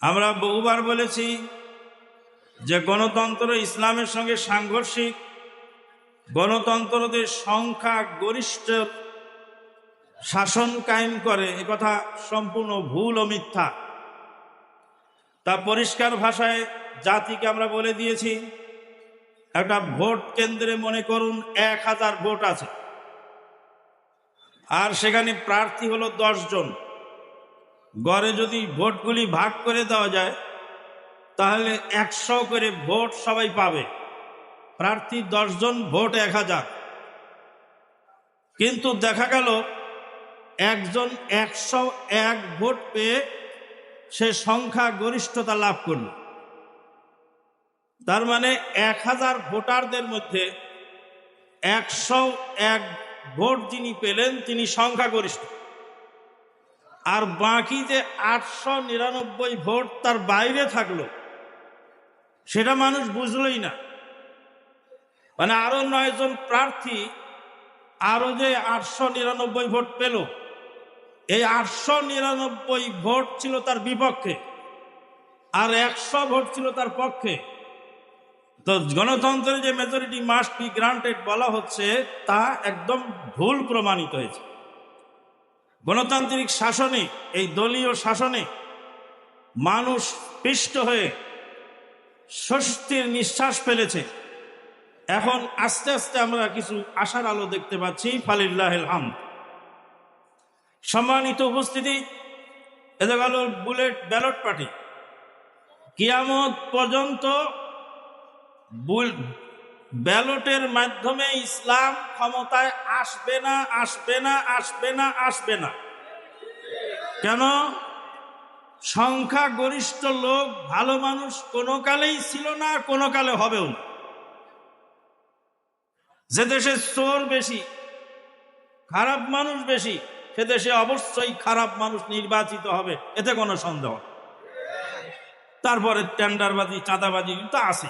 আমরা বহুবার বলেছি যে গণতন্ত্র ইসলামের সঙ্গে সাংঘর্ষিক, গণতন্ত্রদের সংখ্যা গরিষ্ঠ, শাসন কায়েম করে, এ কথা সম্পূর্ণ ভুল ও মিথ্যা। তা পরিষ্কার ভাষায় জাতিকে আমরা বলে দিয়েছি, একটা ভোট কেন্দ্রে মনে করুন এক হাজার ভোট আছে। আর সেখানে প্রার্থী হলো জন। গড়ে যদি ভোটগুলি ভাগ করে দেওয়া যায়, তাহলে একশো করে ভোট সবাই পাবে। প্রার্থী দশজন, ভোট এক হাজার। কিন্তু দেখা গেল, একজন একশো এক ভোট পেয়ে সে সংখ্যা গরিষ্ঠতা লাভ করল। তার মানে এক হাজার ভোটারদের মধ্যে একশো এক ভোট যিনি পেলেন, তিনি সংখ্যাগরিষ্ঠ আর বাকি যে আটশো নিরানব্বই ভোট তার বাইরে থাকল, সেটা মানুষ বুঝলই না। মানে আরও নয়জন প্রার্থী আরও যে আটশো নিরানব্বই ভোট পেল, এই আটশো নিরানব্বই ভোট ছিল তার বিপক্ষে আর একশো ভোট ছিল তার পক্ষে। তো গণতন্ত্রের যে মেজরিটি মাস্ট বি গ্রান্টেড বলা হচ্ছে, তা একদম ভুল প্রমাণিত হয়েছে। গণতান্ত্রিক শাসনে, এই দলীয় শাসনে মানুষ পিষ্ট হয়ে স্বস্তির নিঃশ্বাস ফেলেছে। এখন আস্তে আস্তে আমরা কিছু আশার আলো দেখতে পাচ্ছি ফালিল্লাহ হাম সম্মানিত উপস্থিতি এতে গেল বুলেট ব্যালট পার্টি কিয়ামত পর্যন্ত ব্যালটের মাধ্যমে ইসলাম ক্ষমতায় আসবে না আসবে না আসবে না আসবে না। কেন? সংখ্যা গরিষ্ঠ লোক ভালো মানুষ কোনো কালেই ছিল না, কোনো কালে হবেও না। যে দেশে চোর বেশি, খারাপ মানুষ বেশি, সে দেশে অবশ্যই খারাপ মানুষ নির্বাচিত হবে, এতে কোনো সন্দেহ তারপরে টেন্ডারবাজি, চাঁদাবাজি তো আছে